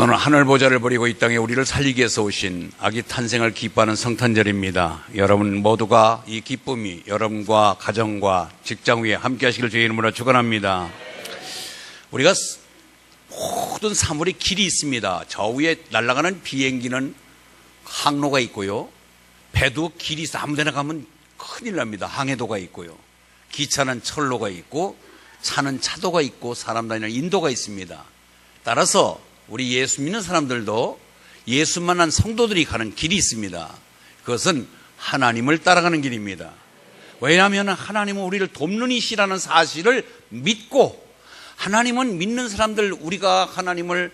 오늘은 하늘 보좌를 버리고 이 땅에 우리를 살리기 위해서 오신 아기 탄생을 기뻐하는 성탄절입니다. 여러분 모두가 이 기쁨이 여러분과 가정과 직장 위에 함께 하시길 주의 이름으로 축원합니다. 우리가 모든 사물이 길이 있습니다. 저 위에 날아가는 비행기는 항로가 있고요. 배도 길이 있어 아무 데나 가면 큰일 납니다. 항해도가 있고요. 기차는 철로가 있고 차는 차도가 있고 사람 다니는 인도가 있습니다. 따라서 우리 예수 믿는 사람들도 예수 만난 성도들이 가는 길이 있습니다. 그것은 하나님을 따라가는 길입니다. 왜냐하면 하나님은 우리를 돕는 이시라는 사실을 믿고 하나님은 믿는 사람들 우리가 하나님을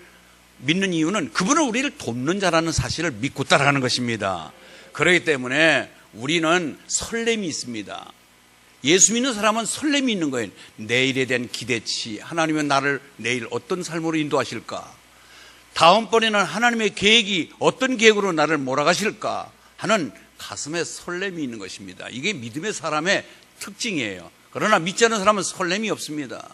믿는 이유는 그분을 우리를 돕는 자라는 사실을 믿고 따라가는 것입니다. 그렇기 때문에 우리는 설렘이 있습니다. 예수 믿는 사람은 설렘이 있는 거예요. 내일에 대한 기대치. 하나님은 나를 내일 어떤 삶으로 인도하실까? 다음번에는 하나님의 계획이 어떤 계획으로 나를 몰아가실까 하는 가슴에 설렘이 있는 것입니다. 이게 믿음의 사람의 특징이에요. 그러나 믿지 않는 사람은 설렘이 없습니다.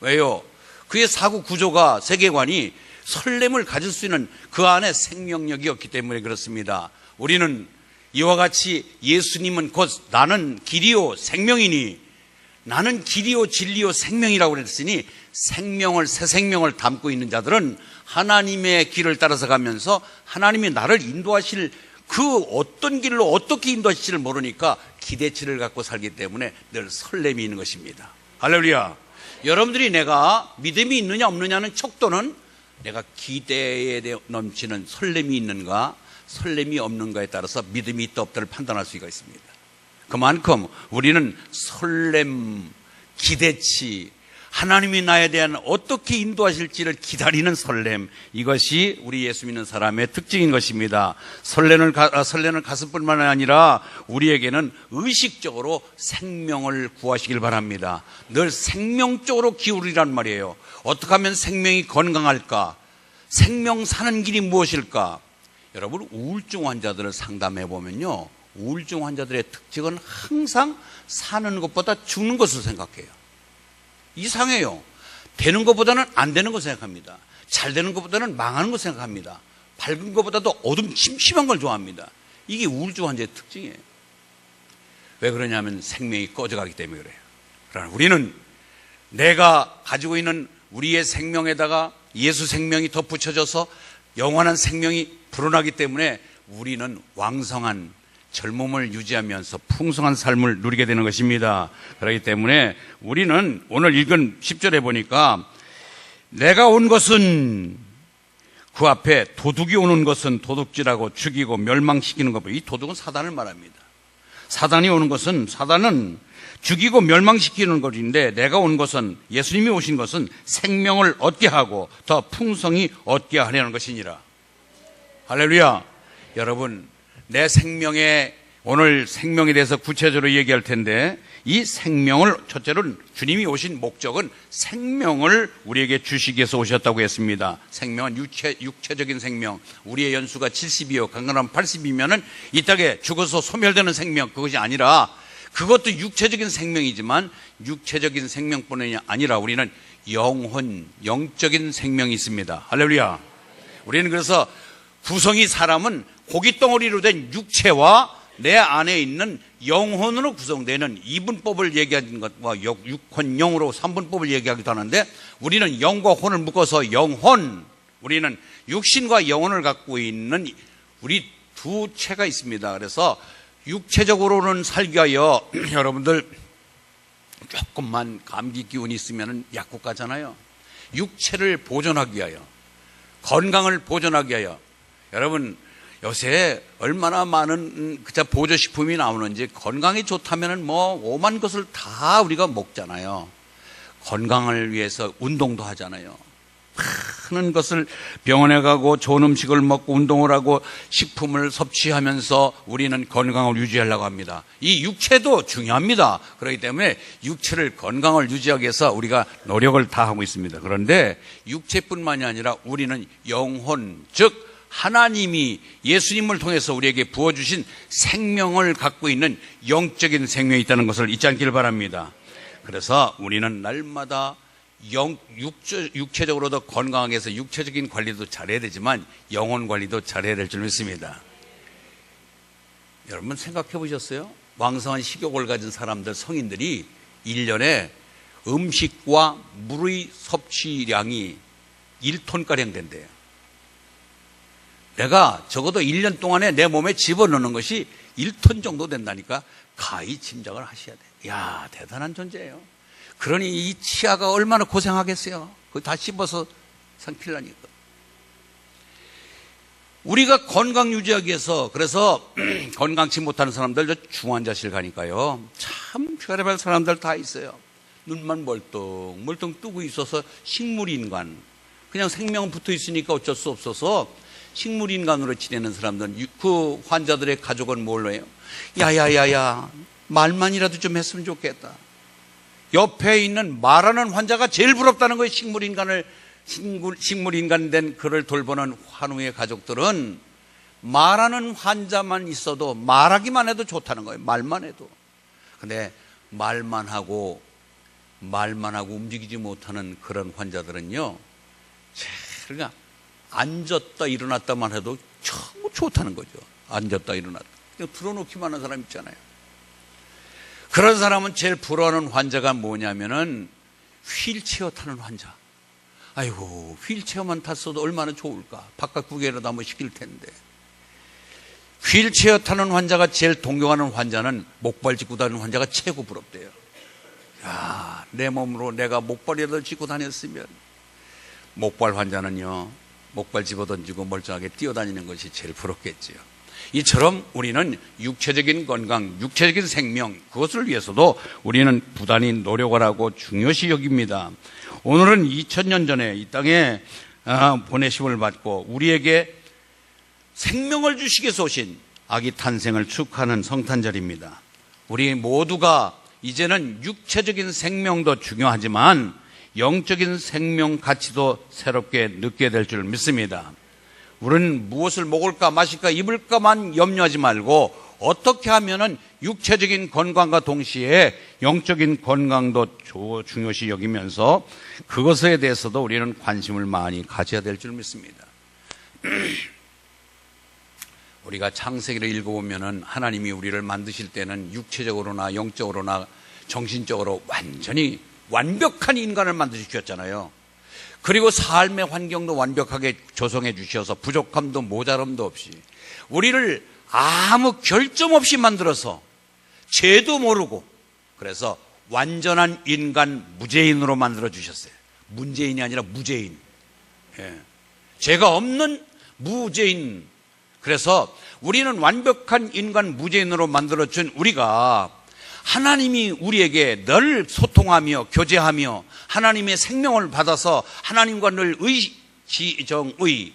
왜요? 그의 사고 구조가 세계관이 설렘을 가질 수 있는 그 안에 생명력이 없기 때문에 그렇습니다. 우리는 이와 같이 예수님은 곧 나는 길이요 생명이니 나는 길이요 진리요 생명이라고 그랬으니 생명을 새 생명을 담고 있는 자들은 하나님의 길을 따라서 가면서 하나님이 나를 인도하실 그 어떤 길로 어떻게 인도하실지를 모르니까 기대치를 갖고 살기 때문에 늘 설렘이 있는 것입니다. 할렐루야. 여러분들이 내가 믿음이 있느냐 없느냐는 척도는 내가 기대에 넘치는 설렘이 있는가 설렘이 없는가에 따라서 믿음이 있다 없다를 판단할 수가 있습니다. 그만큼 우리는 설렘, 기대치, 하나님이 나에 대한 어떻게 인도하실지를 기다리는 설렘 이것이 우리 예수 믿는 사람의 특징인 것입니다. 설레는 가, 설레는 가슴뿐만 아니라 우리에게는 의식적으로 생명을 구하시길 바랍니다. 늘 생명 쪽으로 기울이란 말이에요. 어떻게 하면 생명이 건강할까? 생명 사는 길이 무엇일까? 여러분 우울증 환자들을 상담해 보면요. 우울증 환자들의 특징은 항상 사는 것보다 죽는 것을 생각해요. 이상해요. 되는 것보다는 안 되는 거 생각합니다. 잘 되는 것보다는 망하는 거 생각합니다. 밝은 것보다도 어둠 침침한 걸 좋아합니다. 이게 우울증 환자의 특징이에요. 왜 그러냐면 생명이 꺼져가기 때문에 그래요. 그러나 우리는 내가 가지고 있는 우리의 생명에다가 예수 생명이 덧붙여져서 영원한 생명이 불어나기 때문에 우리는 왕성한 젊음을 유지하면서 풍성한 삶을 누리게 되는 것입니다. 그렇기 때문에 우리는 오늘 읽은 10절에 보니까 내가 온 것은 그 앞에 도둑이 오는 것은 도둑질하고 죽이고 멸망시키는 것. 이 도둑은 사단을 말합니다. 사단이 오는 것은 사단은 죽이고 멸망시키는 것인데 내가 온 것은 예수님이 오신 것은 생명을 얻게 하고 더 풍성히 얻게 하려는 것이니라. 할렐루야. 여러분 내 생명에 오늘 생명에 대해서 구체적으로 얘기할 텐데 이 생명을 첫째로는 주님이 오신 목적은 생명을 우리에게 주시기 위해서 오셨다고 했습니다. 생명은 육체, 육체적인 생명. 우리의 연수가 70이요. 강건하면 80이면은 이 땅에 죽어서 소멸되는 생명. 그것이 아니라 그것도 육체적인 생명이지만 육체적인 생명뿐이 아니라 우리는 영혼, 영적인 생명이 있습니다. 할렐루야. 우리는 그래서 구성이 사람은 고기 덩어리로 된 육체와 내 안에 있는 영혼으로 구성되는 이분법을 얘기하는 것과 육혼 영으로 삼분법을 얘기하기도 하는데 우리는 영과 혼을 묶어서 영혼, 우리는 육신과 영혼을 갖고 있는 우리 두 체가 있습니다. 그래서 육체적으로는 살기 위하여 여러분들 조금만 감기 기운이 있으면 약국 가잖아요. 육체를 보존하기 위하여 건강을 보존하기 위하여 여러분 요새 얼마나 많은 그자 보조식품이 나오는지 건강이 좋다면 뭐 오만 것을 다 우리가 먹잖아요. 건강을 위해서 운동도 하잖아요. 많은 것을 병원에 가고 좋은 음식을 먹고 운동을 하고 식품을 섭취하면서 우리는 건강을 유지하려고 합니다. 이 육체도 중요합니다. 그렇기 때문에 육체를 건강을 유지하기 위해서 우리가 노력을 다 하고 있습니다. 그런데 육체뿐만이 아니라 우리는 영혼, 즉 하나님이 예수님을 통해서 우리에게 부어주신 생명을 갖고 있는 영적인 생명이 있다는 것을 잊지 않기를 바랍니다. 그래서 우리는 날마다 영, 육체, 육체 적으로도 건강하게 해서 육체적인 관리도 잘해야 되지만 영혼 관리도 잘해야 될 줄 믿습니다. 여러분 생각해 보셨어요? 왕성한 식욕을 가진 사람들, 성인들이 1년에 음식과 물의 섭취량이 1톤가량 된대요. 내가 적어도 1년 동안에 내 몸에 집어넣는 것이 1톤 정도 된다니까 가히 짐작을 하셔야 돼요. 야 대단한 존재예요. 그러니 이 치아가 얼마나 고생하겠어요. 그거 다 씹어서 상필라니까. 우리가 건강 유지하기 위해서 그래서 건강치 못하는 사람들 저 중환자실 가니까요. 참 별의별 사람들 다 있어요. 눈만 멀뚱 멀뚱 뜨고 있어서 식물 인간 그냥 생명 붙어 있으니까 어쩔 수 없어서 식물인간으로 지내는 사람들 그 환자들의 가족은 뭘로 해요? 야야야야 말만이라도 좀 했으면 좋겠다. 옆에 있는 말하는 환자가 제일 부럽다는 거예요. 식물인간을 식물, 식물인간 된 그를 돌보는 환우의 가족들은 말하는 환자만 있어도 말하기만 해도 좋다는 거예요. 말만 해도. 근데 말만 하고 말만 하고 움직이지 못하는 그런 환자들은요. 그러니까 앉았다 일어났다만 해도 참 좋다는 거죠. 앉았다 일어났다. 그냥 풀어놓기만 하는 사람 있잖아요. 그런 사람은 제일 부러워하는 환자가 뭐냐면은 휠체어 타는 환자. 아이고 휠체어만 탔어도 얼마나 좋을까. 바깥 구경이라도 한번 시킬 텐데. 휠체어 타는 환자가 제일 동경하는 환자는 목발 짚고 다니는 환자가 최고 부럽대요. 야, 내 몸으로 내가 목발이라도 짚고 다녔으면 목발 환자는요. 목발 집어던지고 멀쩡하게 뛰어다니는 것이 제일 부럽겠지요. 이처럼 우리는 육체적인 건강, 육체적인 생명, 그것을 위해서도 우리는 부단히 노력을 하고 중요시 여깁니다. 오늘은 2000년 전에 이 땅에 아, 보내심을 받고 우리에게 생명을 주시기 위해서 오신 아기 탄생을 축하하는 성탄절입니다. 우리 모두가 이제는 육체적인 생명도 중요하지만 영적인 생명 가치도 새롭게 느끼게 될 줄 믿습니다. 우리는 무엇을 먹을까 마실까 입을까만 염려하지 말고 어떻게 하면은 육체적인 건강과 동시에 영적인 건강도 중요시 여기면서 그것에 대해서도 우리는 관심을 많이 가져야 될 줄 믿습니다. 우리가 창세기를 읽어보면은 하나님이 우리를 만드실 때는 육체적으로나 영적으로나 정신적으로 완전히 완벽한 인간을 만드셨잖아요. 그리고 삶의 환경도 완벽하게 조성해 주셔서 부족함도 모자람도 없이 우리를 아무 결점 없이 만들어서 죄도 모르고 그래서 완전한 인간 무죄인으로 만들어 주셨어요. 문재인이 아니라 무죄인. 예. 죄가 없는 무죄인. 그래서 우리는 완벽한 인간 무죄인으로 만들어 준 우리가 하나님이 우리에게 늘 소통하며 교제하며 하나님의 생명을 받아서 하나님과 늘 의지정의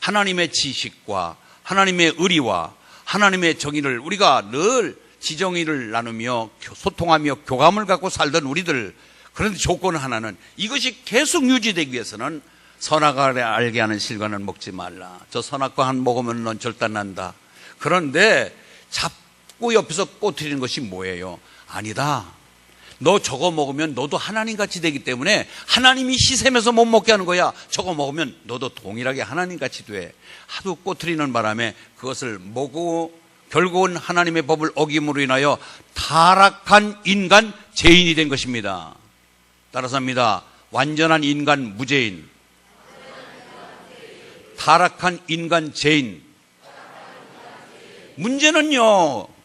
하나님의 지식과 하나님의 의리와 하나님의 정의를 우리가 늘 지정의를 나누며 소통하며 교감을 갖고 살던 우리들 그런데 조건 하나는 이것이 계속 유지되기 위해서는 선악을 알게 하는 실과는 먹지 말라. 저 선악과 한 먹으면 넌 절단난다. 그런데 자꾸 옆에서 꼬투리는 것이 뭐예요? 아니다. 너 저거 먹으면 너도 하나님 같이 되기 때문에 하나님이 시샘에서 못 먹게 하는 거야. 저거 먹으면 너도 동일하게 하나님 같이 돼. 하도 꼬투리는 바람에 그것을 먹고 결국은 하나님의 법을 어김으로 인하여 타락한 인간 죄인이 된 것입니다. 따라서 합니다. 완전한 인간 무죄인. 타락한 인간 죄인. 문제는요,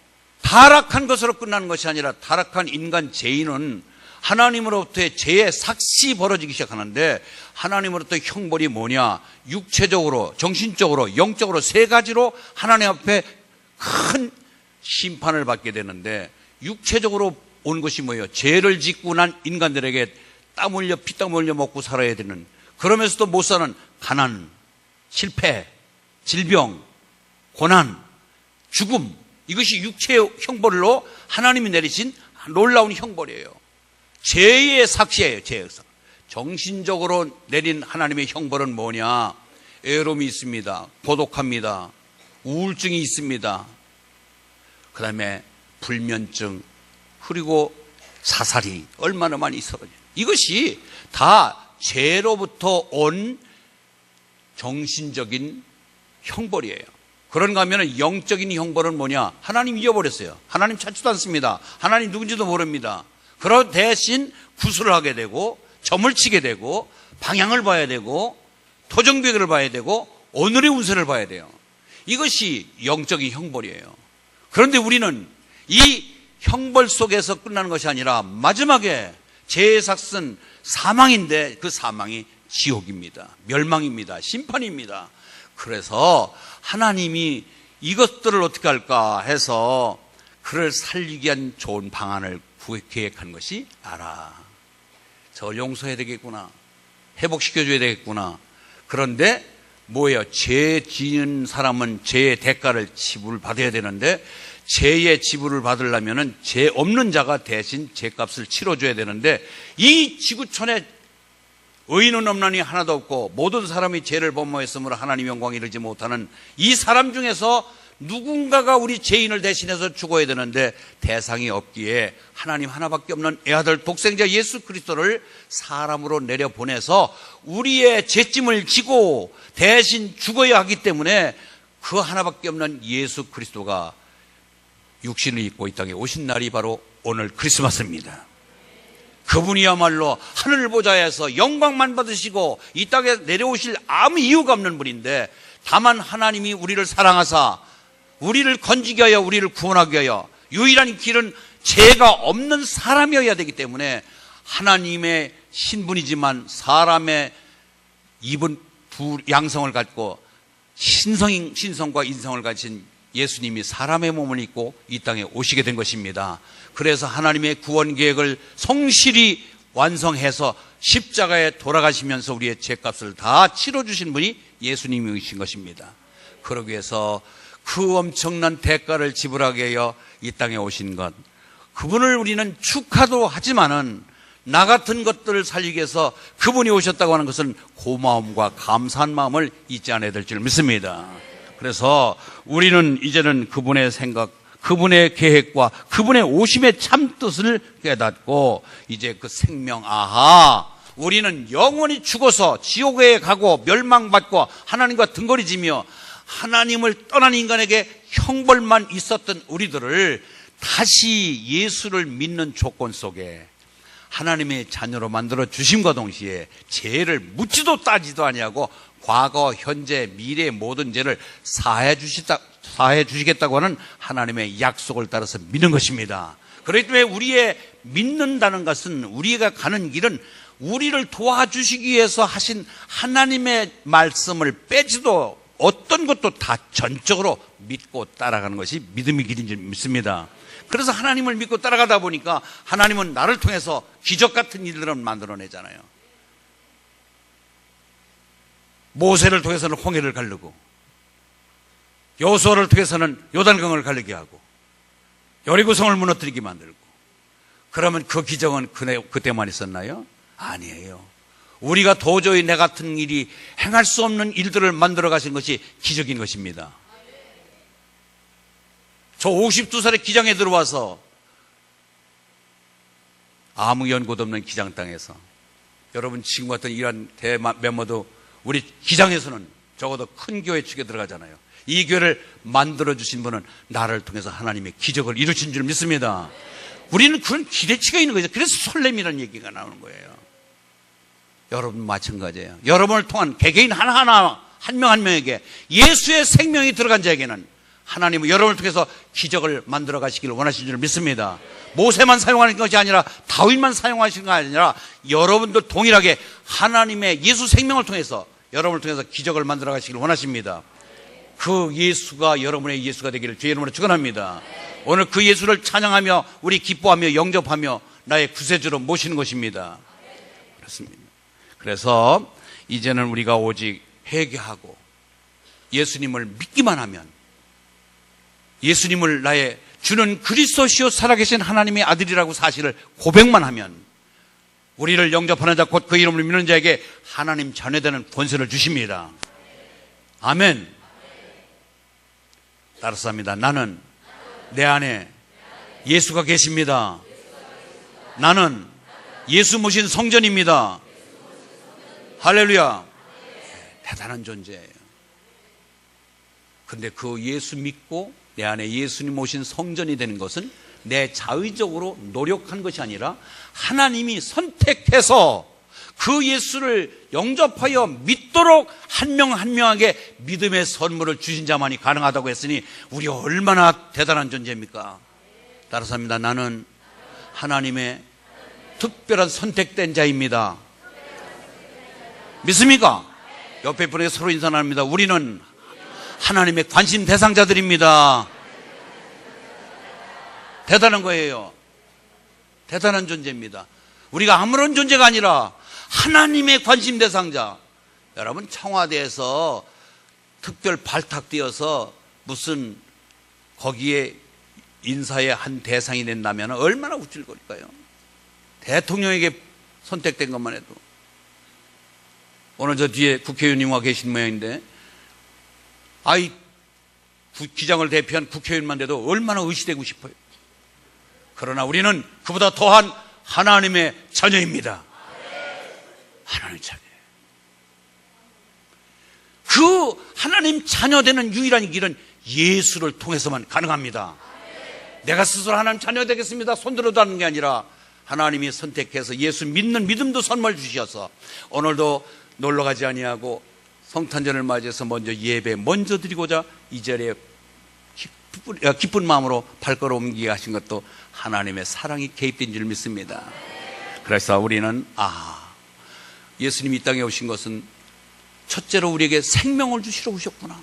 타락한 것으로 끝나는 것이 아니라 타락한 인간 죄인은 하나님으로부터의 죄의 삭시 벌어지기 시작하는데 하나님으로부터 형벌이 뭐냐? 육체적으로, 정신적으로, 영적으로 세 가지로 하나님 앞에 큰 심판을 받게 되는데 육체적으로 온 것이 뭐예요? 죄를 짓고 난 인간들에게 땀 흘려 피땀 흘려 먹고 살아야 되는 그러면서도 못 사는 가난, 실패, 질병, 고난, 죽음 이것이 육체의 형벌로 하나님이 내리신 놀라운 형벌이에요. 죄의 삭시예요, 죄의 삭. 정신적으로 내린 하나님의 형벌은 뭐냐? 애로움이 있습니다. 고독합니다. 우울증이 있습니다. 그 다음에 불면증, 그리고 사살이 얼마나 많이 있어요. 이것이 다 죄로부터 온 정신적인 형벌이에요. 그런가 하면 영적인 형벌은 뭐냐? 하나님 잊어버렸어요. 하나님 찾지도 않습니다. 하나님 누군지도 모릅니다. 그러 대신 구술을 하게 되고 점을 치게 되고 방향을 봐야 되고 토정비를 봐야 되고 오늘의 운세를 봐야 돼요. 이것이 영적인 형벌이에요. 그런데 우리는 이 형벌 속에서 끝나는 것이 아니라 마지막에 죄의 삭은 사망인데 그 사망이 지옥입니다. 멸망입니다. 심판입니다. 그래서 하나님이 이것들을 어떻게 할까 해서 그를 살리기 위한 좋은 방안을 계획한 것이 알아. 저걸 용서해야 되겠구나. 회복시켜줘야 되겠구나. 그런데 뭐예요? 죄 지은 사람은 죄의 대가를 지불 받아야 되는데 죄의 지불을 받으려면은 죄 없는 자가 대신 죄값을 치러줘야 되는데 이 지구촌에 의인은 없나니 하나도 없고 모든 사람이 죄를 범하였으므로 하나님 영광 이르지 못하는 이 사람 중에서 누군가가 우리 죄인을 대신해서 죽어야 되는데 대상이 없기에 하나님 하나밖에 없는 애아들 독생자 예수 그리스도를 사람으로 내려 보내서 우리의 죄짐을 지고 대신 죽어야 하기 때문에 그 하나밖에 없는 예수 그리스도가 육신을 입고 이 땅에 오신 날이 바로 오늘 크리스마스입니다. 그분이야말로 하늘 보좌에서 영광만 받으시고 이 땅에 내려오실 아무 이유가 없는 분인데 다만 하나님이 우리를 사랑하사 우리를 건지게 하여 우리를 구원하게 하여 유일한 길은 죄가 없는 사람이어야 되기 때문에 하나님의 신분이지만 사람의 입은 두 양성을 갖고 신성, 신성과 인성을 가진 예수님이 사람의 몸을 입고 이 땅에 오시게 된 것입니다. 그래서 하나님의 구원 계획을 성실히 완성해서 십자가에 돌아가시면서 우리의 죄값을 다 치러주신 분이 예수님이신 것입니다. 그러기 위해서 그 엄청난 대가를 지불하게 하여 이 땅에 오신 것. 그분을 우리는 축하도 하지만은 나 같은 것들을 살리기 위해서 그분이 오셨다고 하는 것은 고마움과 감사한 마음을 잊지 않아야 될 줄 믿습니다. 그래서 우리는 이제는 그분의 생각, 그분의 계획과 그분의 오심의 참 뜻을 깨닫고 이제 그 생명 아하 우리는 영원히 죽어서 지옥에 가고 멸망받고 하나님과 등거리지며 하나님을 떠난 인간에게 형벌만 있었던 우리들을 다시 예수를 믿는 조건 속에 하나님의 자녀로 만들어 주심과 동시에 죄를 묻지도 따지도 아니하고 과거, 현재, 미래의 모든 죄를 사해 주시다 사해 주시겠다고 하는 하나님의 약속을 따라서 믿는 것입니다. 그렇기 우리의 믿는다는 것은 우리가 가는 길은 우리를 도와주시기 위해서 하신 하나님의 말씀을 빼지도 어떤 것도 다 전적으로 믿고 따라가는 것이 믿음의 길인 줄 믿습니다. 그래서 하나님을 믿고 따라가다 보니까 하나님은 나를 통해서 기적 같은 일들을 만들어내잖아요. 모세를 통해서는 홍해를 가르고 여호수아를 통해서는 요단강을 가르게 하고 여리고성을 무너뜨리게 만들고 그러면 그 기적은 그때만 있었나요? 아니에요. 우리가 도저히 내 같은 일이 행할 수 없는 일들을 만들어 가신 것이 기적인 것입니다. 저 52살의 기장에 들어와서 아무 연고도 없는 기장 땅에서 여러분 지금 같은 이러한 대멤버도 우리 기장에서는 적어도 큰 교회 측에 들어가잖아요. 이 교회를 만들어 주신 분은 나를 통해서 하나님의 기적을 이루신 줄 믿습니다. 우리는 그런 기대치가 있는 거죠. 그래서 설렘이라는 얘기가 나오는 거예요. 여러분 마찬가지예요. 여러분을 통한 개개인 하나하나 한 명한 명에게 예수의 생명이 들어간 자에게는 하나님은 여러분을 통해서 기적을 만들어 가시기를 원하시는 줄 믿습니다. 모세만 사용하는 것이 아니라 다윗만 사용하시는 것이 아니라 여러분도 동일하게 하나님의 예수 생명을 통해서 여러분을 통해서 기적을 만들어 가시기를 원하십니다. 그 예수가 여러분의 예수가 되기를 주의 이름으로 축원합니다. 오늘 그 예수를 찬양하며 우리 기뻐하며 영접하며 나의 구세주로 모시는 것입니다. 그렇습니다. 그래서 이제는 우리가 오직 회개하고 예수님을 믿기만 하면 예수님을 나의 주는 그리스도시요 살아계신 하나님의 아들이라고 사실을 고백만 하면 우리를 영접하는 자 곧 그 이름을 믿는 자에게 하나님 자녀되는 권세를 주십니다. 아멘. 따라서 합니다. 나는 내 안에 예수가 계십니다. 나는 예수 모신 성전입니다. 할렐루야. 대단한 존재예요. 근데 그 예수 믿고 내 안에 예수님 모신 성전이 되는 것은 내 자의적으로 노력한 것이 아니라 하나님이 선택해서 그 예수를 영접하여 믿도록 한명한 명에게 믿음의 선물을 주신 자만이 가능하다고 했으니 우리 얼마나 대단한 존재입니까? 따라서 합니다. 나는 하나님의 특별한 선택된 자입니다. 믿습니까? 옆에 분에게 서로 인사 나눕니다. 우리는 하나님의 관심 대상자들입니다. 대단한 거예요. 대단한 존재입니다. 우리가 아무런 존재가 아니라 하나님의 관심 대상자. 여러분, 청와대에서 특별 발탁되어서 무슨 거기에 인사의 한 대상이 된다면 얼마나 우쭐거릴까요? 대통령에게 선택된 것만 해도. 오늘 저 뒤에 국회의원님 와 계신 모양인데, 아이, 구- 기장을 대표한 국회의원만 돼도 얼마나 의시되고 싶어요. 그러나 우리는 그보다 더한 하나님의 자녀입니다. 하나님 자녀. 그 하나님 자녀 되는 유일한 길은 예수를 통해서만 가능합니다. 내가 스스로 하나님 자녀 되겠습니다. 손들어도 하는 게 아니라 하나님이 선택해서 예수 믿는 믿음도 선물 주셔서 오늘도 놀러 가지 아니하고 성탄절을 맞이해서 먼저 예배 먼저 드리고자 이 자리에 기쁜, 아, 기쁜 마음으로 발걸음 옮기게 하신 것도 하나님의 사랑이 개입된 줄 믿습니다. 그래서 우리는 아 예수님이 이 땅에 오신 것은 첫째로 우리에게 생명을 주시러 오셨구나.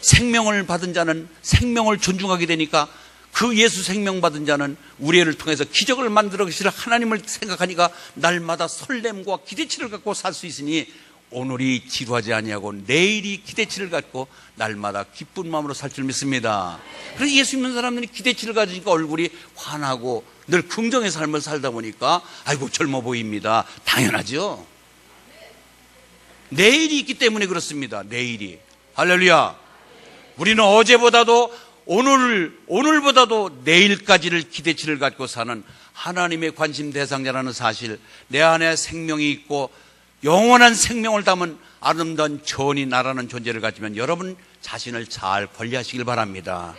생명을 받은 자는 생명을 존중하게 되니까 그 예수 생명 받은 자는 우리를 통해서 기적을 만들어 가시는 하나님을 생각하니까 날마다 설렘과 기대치를 갖고 살 수 있으니 오늘이 지루하지 아니하고 내일이 기대치를 갖고 날마다 기쁜 마음으로 살 줄 믿습니다. 그래서 예수 믿는 사람들이 기대치를 가지니까 얼굴이 환하고 늘 긍정의 삶을 살다 보니까 아이고 젊어 보입니다. 당연하죠. 내일이 있기 때문에 그렇습니다. 내일이. 할렐루야. 우리는 어제보다도 오늘, 오늘보다도 내일까지를 기대치를 갖고 사는 하나님의 관심 대상자라는 사실, 내 안에 생명이 있고 영원한 생명을 담은 아름다운 전이 나라는 존재를 가지면 여러분 자신을 잘 관리하시길 바랍니다.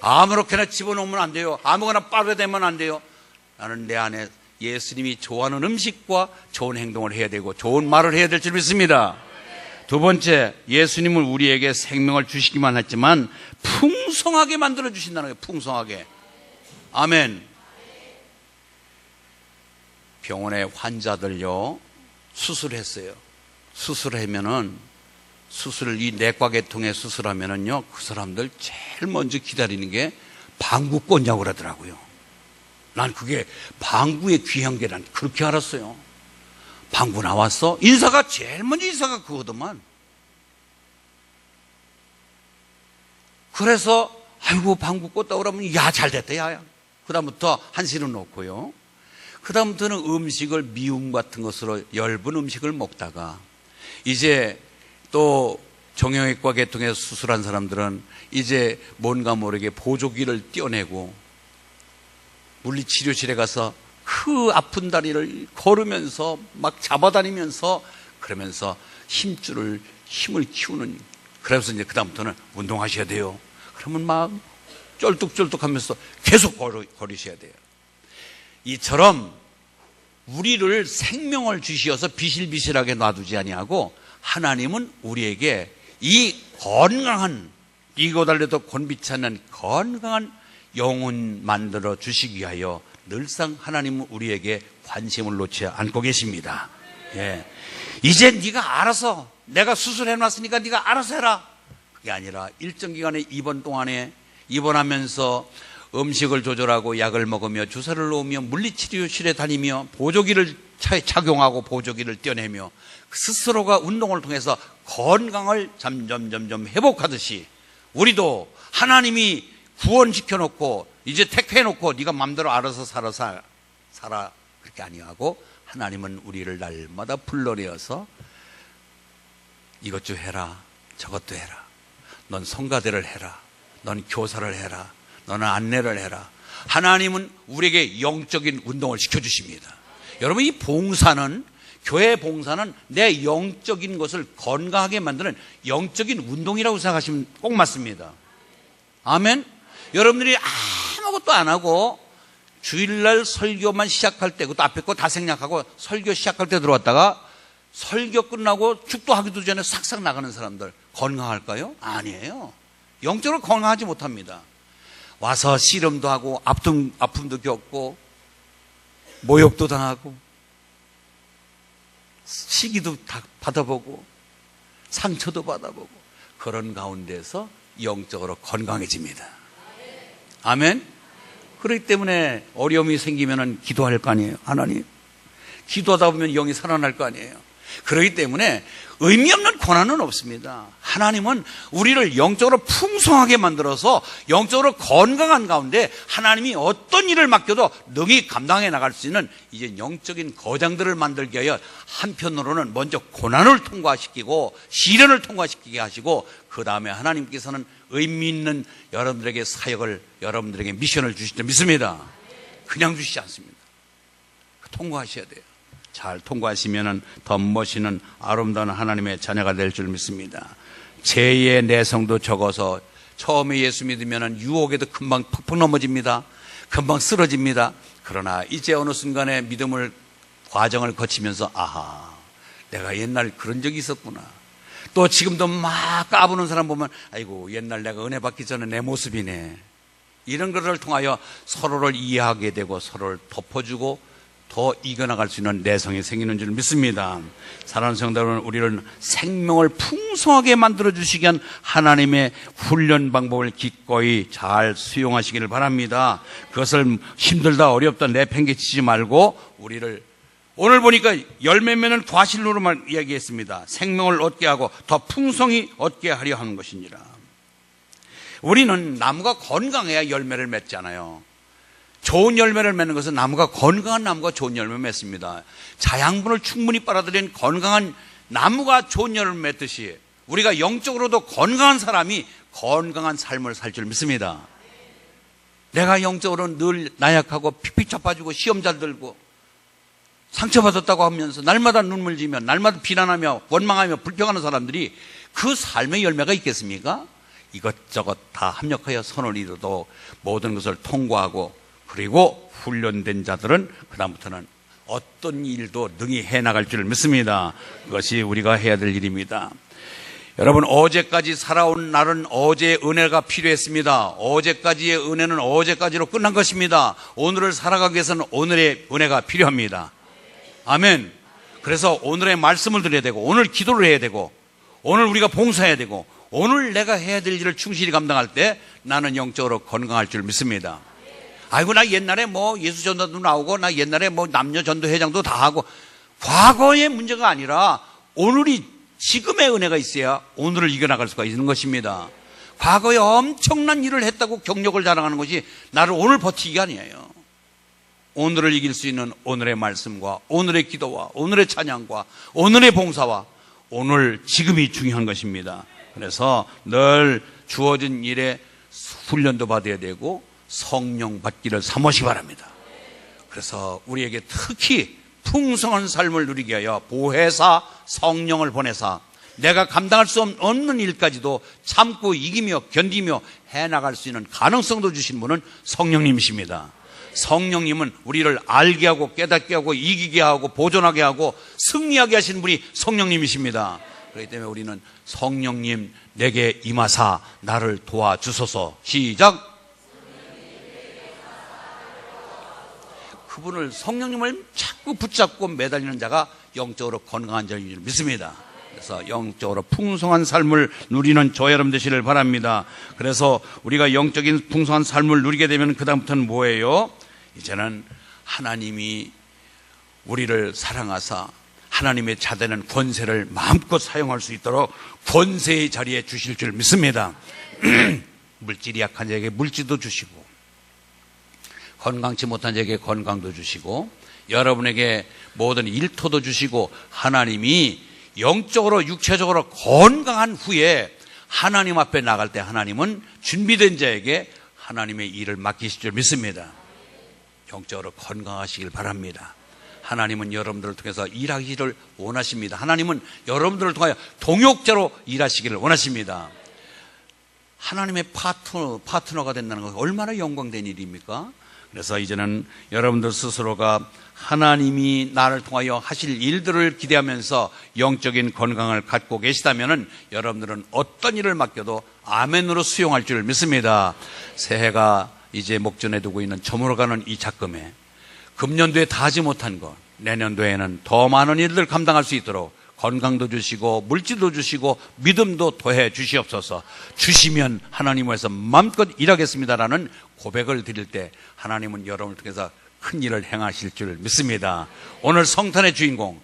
아무렇게나 집어넣으면 안 돼요. 아무거나 빠르되면 안 돼요. 나는 내 안에 예수님이 좋아하는 음식과 좋은 행동을 해야 되고 좋은 말을 해야 될 줄 믿습니다. 두 번째, 예수님은 우리에게 생명을 주시기만 했지만 풍성하게 만들어 주신다는 거예요. 풍성하게. 아멘. 병원에 환자들요 수술했어요. 수술하면은 수술을 이 내과 계통에 수술하면은요 그 사람들 제일 먼저 기다리는 게 방구 꽂냐고 그러더라고요. 난 그게 방구의 귀한 게 난 그렇게 알았어요. 방구 나왔어? 인사가 제일 먼저 인사가 그거더만. 그래서 아이고 방구 꽂다 그러면 야 잘 됐다 야야. 그다음부터 한시는 놓고요. 그다음부터는 음식을 미움 같은 것으로 엷은 음식을 먹다가 이제 또 정형외과 계통에서 수술한 사람들은 이제 뭔가 모르게 보조기를 떼어내고 물리치료실에 가서 그 아픈 다리를 걸으면서 막 잡아다니면서 그러면서 힘줄을 힘을 키우는 그래서 이제 그다음부터는 운동하셔야 돼요. 그러면 막 쩔뚝쩔뚝하면서 계속 걸으, 걸으셔야 돼요. 이처럼 우리를 생명을 주시어서 비실비실하게 놔두지 아니하고 하나님은 우리에게 이 건강한 이고 달려도 곤비치 않는 건강한 영혼 만들어 주시기 위하여 늘상 하나님은 우리에게 관심을 놓지 않고 계십니다. 예. 이제 네가 알아서 내가 수술해 놨으니까 네가 알아서 해라. 그게 아니라 일정 기간의 입원 동안에 입원하면서 음식을 조절하고 약을 먹으며 주사를 놓으며 물리치료실에 다니며 보조기를 차- 착용하고 보조기를 떼어내며 스스로가 운동을 통해서 건강을 점점 점점 회복하듯이 우리도 하나님이 구원시켜 놓고 이제 택해 놓고 네가 마음대로 알아서 살아 살- 살아. 그렇게 아니하고 하나님은 우리를 날마다 불러내어서 이것 좀 해라 저것도 해라. 넌 성가대를 해라. 넌 교사를 해라. 너는 안내를 해라. 하나님은 우리에게 영적인 운동을 시켜주십니다. 여러분 이 봉사는 교회 봉사는 내 영적인 것을 건강하게 만드는 영적인 운동이라고 생각하시면 꼭 맞습니다. 아멘. 여러분들이 아무것도 안 하고 주일날 설교만 시작할 때, 그것도 앞에 거 다 생략하고 설교 시작할 때 들어왔다가 설교 끝나고 축도 하기도 전에 싹싹 나가는 사람들 건강할까요? 아니에요. 영적으로 건강하지 못합니다. 와서 씨름도 하고 아픔, 아픔도 겪고 모욕도 당하고 시기도 다 받아보고 상처도 받아보고 그런 가운데서 영적으로 건강해집니다. 아멘. 그렇기 때문에 어려움이 생기면 기도할 거 아니에요. 하나님. 기도하다 보면 영이 살아날 거 아니에요. 그렇기 때문에 의미 없는 고난은 없습니다. 하나님은 우리를 영적으로 풍성하게 만들어서 영적으로 건강한 가운데 하나님이 어떤 일을 맡겨도 능히 감당해 나갈 수 있는 이제 영적인 거장들을 만들게 하여 한편으로는 먼저 고난을 통과시키고 시련을 통과시키게 하시고 그 다음에 하나님께서는 의미 있는 여러분들에게 사역을 여러분들에게 미션을 주실 줄 믿습니다. 그냥 주시지 않습니다. 통과하셔야 돼요. 잘 통과하시면 더 멋있는 아름다운 하나님의 자녀가 될 줄 믿습니다. 죄의 내성도 적어서 처음에 예수 믿으면 유혹에도 금방 팍팍 넘어집니다. 금방 쓰러집니다. 그러나 이제 어느 순간에 믿음을 과정을 거치면서 아하, 내가 옛날 그런 적이 있었구나. 또 지금도 막 까부는 사람 보면 아이고 옛날 내가 은혜 받기 전에 내 모습이네. 이런 것을 통하여 서로를 이해하게 되고 서로를 덮어주고 더 이겨나갈 수 있는 내성이 생기는 줄 믿습니다. 사랑하는 성도 여러분, 우리를 생명을 풍성하게 만들어 주시기 위한 하나님의 훈련 방법을 기꺼이 잘 수용하시기를 바랍니다. 그것을 힘들다 어렵다 내팽개치지 말고 우리를 오늘 보니까 열매면은 과실로만 이야기했습니다. 생명을 얻게 하고 더 풍성히 얻게 하려 하는 것이니라. 우리는 나무가 건강해야 열매를 맺잖아요. 좋은 열매를 맺는 것은 나무가 건강한 나무가 좋은 열매를 맺습니다. 자양분을 충분히 빨아들인 건강한 나무가 좋은 열매를 맺듯이 우리가 영적으로도 건강한 사람이 건강한 삶을 살 줄 믿습니다. 내가 영적으로 늘 나약하고 픽픽 잡아주고 시험 잘 들고 상처받았다고 하면서 날마다 눈물 지며 날마다 비난하며 원망하며 불평하는 사람들이 그 삶의 열매가 있겠습니까? 이것저것 다 합력하여 선을 이루도 모든 것을 통과하고 그리고 훈련된 자들은 그다음부터는 어떤 일도 능히 해 나갈 줄 믿습니다. 그것이 우리가 해야 될 일입니다. 여러분 어제까지 살아온 날은 어제의 은혜가 필요했습니다. 어제까지의 은혜는 어제까지로 끝난 것입니다. 오늘을 살아가기 위해서는 오늘의 은혜가 필요합니다. 아멘. 그래서 오늘의 말씀을 드려야 되고 오늘 기도를 해야 되고 오늘 우리가 봉사해야 되고 오늘 내가 해야 될 일을 충실히 감당할 때 나는 영적으로 건강할 줄 믿습니다. 아이고 나 옛날에 뭐 예수 전도도 나오고 나 옛날에 뭐 남녀 전도 회장도 다 하고 과거의 문제가 아니라 오늘이 지금의 은혜가 있어야 오늘을 이겨나갈 수가 있는 것입니다. 과거에 엄청난 일을 했다고 경력을 자랑하는 것이 나를 오늘 버티기 아니에요. 오늘을 이길 수 있는 오늘의 말씀과 오늘의 기도와 오늘의 찬양과 오늘의 봉사와 오늘 지금이 중요한 것입니다. 그래서 늘 주어진 일에 훈련도 받아야 되고 성령 받기를 사모시 바랍니다. 그래서 우리에게 특히 풍성한 삶을 누리게 하여 보혜사 성령을 보내사 내가 감당할 수 없는 일까지도 참고 이기며 견디며 해나갈 수 있는 가능성도 주신 분은 성령님이십니다. 성령님은 우리를 알게 하고 깨닫게 하고 이기게 하고 보존하게 하고 승리하게 하신 분이 성령님이십니다. 그렇기 때문에 우리는 성령님 내게 임하사 나를 도와주소서 시작 그분을 성령님을 자꾸 붙잡고 매달리는 자가 영적으로 건강한 자인 줄 믿습니다. 그래서 영적으로 풍성한 삶을 누리는 저 여러분 되시를 바랍니다. 그래서 우리가 영적인 풍성한 삶을 누리게 되면 그다음부터는 뭐예요? 이제는 하나님이 우리를 사랑하사 하나님의 자되는 권세를 마음껏 사용할 수 있도록 권세의 자리에 주실 줄 믿습니다. 물질이 약한 자에게 물질도 주시고 건강치 못한 자에게 건강도 주시고 여러분에게 모든 일토도 주시고 하나님이 영적으로 육체적으로 건강한 후에 하나님 앞에 나갈 때 하나님은 준비된 자에게 하나님의 일을 맡기실 줄 믿습니다. 영적으로 건강하시길 바랍니다. 하나님은 여러분들을 통해서 일하기를 원하십니다. 하나님은 여러분들을 통하여 동역자로 일하시기를 원하십니다. 하나님의 파트너, 파트너가 된다는 것은 얼마나 영광된 일입니까? 그래서 이제는 여러분들 스스로가 하나님이 나를 통하여 하실 일들을 기대하면서 영적인 건강을 갖고 계시다면 여러분들은 어떤 일을 맡겨도 아멘으로 수용할 줄 믿습니다. 새해가 이제 목전에 두고 있는 저물어가는 이 작금에 금년도에 다 하지 못한 것, 내년도에는 더 많은 일들 감당할 수 있도록 건강도 주시고 물질도 주시고 믿음도 더해 주시옵소서. 주시면 하나님에서 마음껏 일하겠습니다라는 고백을 드릴 때 하나님은 여러분을 통해서 큰 일을 행하실 줄 믿습니다. 오늘 성탄의 주인공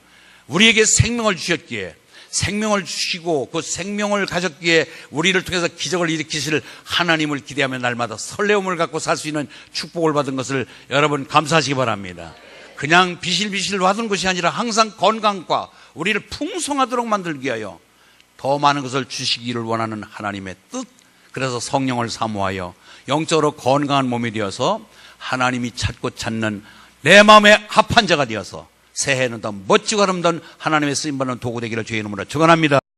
우리에게 생명을 주셨기에 생명을 주시고 그 생명을 가졌기에 우리를 통해서 기적을 일으키실 하나님을 기대하며 날마다 설레움을 갖고 살 수 있는 축복을 받은 것을 여러분 감사하시기 바랍니다. 그냥 비실비실 받은 것이 아니라 항상 건강과 우리를 풍성하도록 만들기 위하여 더 많은 것을 주시기를 원하는 하나님의 뜻. 그래서 성령을 사모하여 영적으로 건강한 몸이 되어서 하나님이 찾고 찾는 내 마음의 합한 자가 되어서 새해에는 더 멋지고 아름다운 하나님의 쓰임받는 도구 되기를 주의 이름으로 축원합니다.